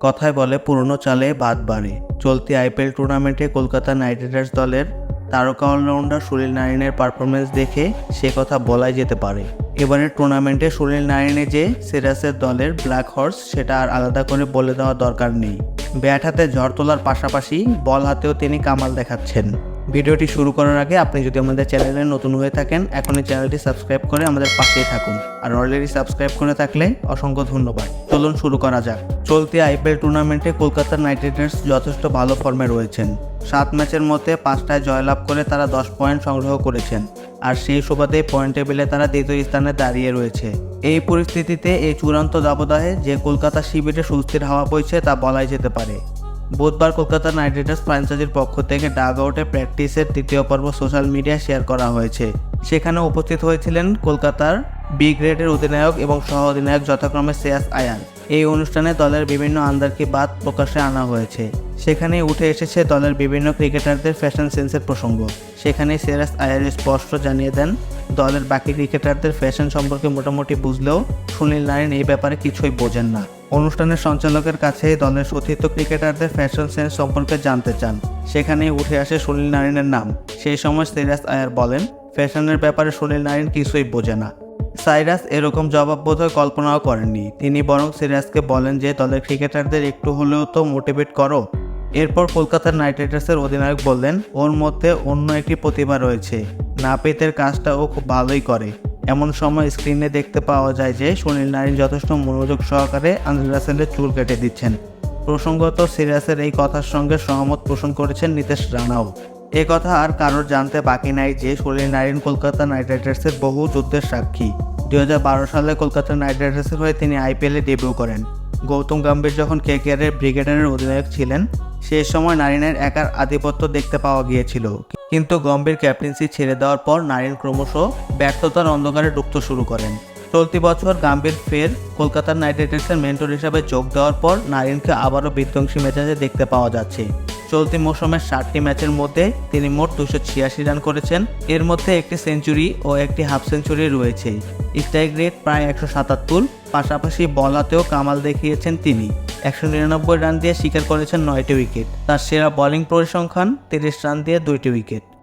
কথায় বলে, পুরনো চালে বাদ বাড়ে। চলতি আইপিএল টুর্নামেন্টে কলকাতা নাইট রাইডার্স দলের তারকা অলরাউন্ডার সুনীল নারায়ণের পারফরমেন্স দেখে সে কথা বলাই যেতে পারে। এবারের টুর্নামেন্টে সুনীল নারায়ণে যে সিরাসের দলের ব্ল্যাক হর্স, সেটা আর আলাদা করে বলে দেওয়া দরকার নেই। ব্যাট হাতে ঝড় তোলার পাশাপাশি বল হাতেও তিনি কামাল দেখাচ্ছেন। ভিডিওটি শুরু করার আগে আপনি যদি আমাদের চ্যানেলে নতুন হয়ে থাকেন, এখনই চ্যানেলটি সাবস্ক্রাইব করে আমাদের পাশেই থাকুন। আর অলরেডি সাবস্ক্রাইব করে থাকলে অসংখ্য ধন্যবাদ। চলুন শুরু করা যাক। চলতি আইপিএল টুর্নামেন্টে কলকাতা নাইট রাইডার্স যথেষ্ট ভালো ফর্মে রয়েছেন। সাত ম্যাচের মধ্যে পাঁচটায় জয়লাভ করে তারা দশ পয়েন্ট সংগ্রহ করেছেন। আর সেই সুবাদে পয়েন্ট টেবিলে তারা দ্বিতীয় স্থানে দাঁড়িয়ে রয়েছে। এই পরিস্থিতিতে এই চূড়ান্ত দাবদাহে যে কলকাতা শিবিরে সুস্থির হাওয়া বইছে তা বলাই যেতে পারে। বুধবার কলকাতা নাইট রাইডার্স ফ্র্যাঞ্চাইজির পক্ষ থেকে ডাগ আউটে প্র্যাকটিসের তৃতীয় পর্ব সোশ্যাল মিডিয়া শেয়ার করা হয়েছে। সেখানে উপস্থিত হয়েছিলেন কলকাতার বি গ্রেডের অধিনায়ক এবং সহ অধিনায়ক যথাক্রমে শ্রেয়াস আয়ান। এই অনুষ্ঠানে দলের বিভিন্ন আন্দারকি বাদ প্রকাশে আনা হয়েছে। সেখানে উঠে এসেছে দলের বিভিন্ন ক্রিকেটারদের ফ্যাশন সেন্সের প্রসঙ্গ। সেখানে শ্রেয়াস আয়ার স্পষ্ট জানিয়ে দেন, দলের বাকি ক্রিকেটারদের ফ্যাশন সম্পর্কে মোটামুটি বুঝলেও সুনীল নারায়ণ এই ব্যাপারে কিছুই বোঝেন না। অনুষ্ঠানের সঞ্চালকের কাছে দলের সতীর্থ ক্রিকেটারদের ফ্যাশন সেন্স সম্পর্কে জানতে চান। সেখানেই উঠে আসে সুনীল নারায়ণের নাম। সেই সময় সিরাজ আয়ার বলেন, ফ্যাশনের ব্যাপারে সুনীল নারায়ণ কিছুই বোঝে না। সাইরাস এরকম জবাব বোধহয় কল্পনাও করেননি। তিনি বরং সিরাজকে বলেন যে, দলের ক্রিকেটারদের একটু হলেও তো মোটিভেট করো। এরপর কলকাতার নাইট রাইডার্সের অধিনায়ক বললেন, ওর মধ্যে অন্য একটি প্রতিভা রয়েছে। নাপিতের কাজটা ও খুব ভালোই করে। এমন সময় স্ক্রিনে দেখতে পাওয়া যায় যে সুনীল নারী যথেষ্ট মনোযোগ সহকারে আন্দ্রে রাসেলের চুল কেটে দিচ্ছেন। প্রসঙ্গত সিরিয়াসের এই কথার সঙ্গে সহমত পোষণ করেছেন নিতেশ রানাও এ কথা আর কারোর জানতে বাকি নাই যে সুনীল নারীন কলকাতা নাইট রাইডার্সের বহু যুদ্ধের সাক্ষী। দুই হাজার বারো সালে কলকাতা নাইট রাইডার্সের হয়ে তিনি আইপিএলে ডেবিউ করেন। গৌতম গম্ভীর যখন কেকেআরের ব্রিগেডের অধিনায়ক ছিলেন, সে সময় নারিনের একার আধিপত্য দেখতে পাওয়া গিয়েছিল। কিন্তু গম্ভীর ক্যাপ্টেন্সি ছেড়ে দেওয়ার পর নারিন ক্রমশ ব্যর্থতার অন্ধকারে ডুবতে শুরু করেন। চলতি বছর গাম্ভীর ফের কলকাতার নাইট রাইডার্সের মেন্টর হিসাবে যোগ দেওয়ার পর নারিনকে আবারও বিধ্বংসী মেজাজে দেখতে পাওয়া যাচ্ছে। চলতি মৌসুমের সাতটি ম্যাচের মধ্যে তিনি মোট দুশো ছিয়াশি রান করেছেন। এর মধ্যে একটি সেঞ্চুরি ও একটি হাফ সেঞ্চুরি রয়েছে। স্ট্রাইক রেট প্রায় একশো সাতাত্তর, পাশাপাশি বলাতেও কামাল দেখিয়েছেন তিনি। একশো নিরানব্বই রান দিয়ে শিকার করেছেন নয়টি উইকেট। তার সেরা বোলিং পরিসংখ্যান তিরিশ রান দিয়ে দুইটি উইকেট।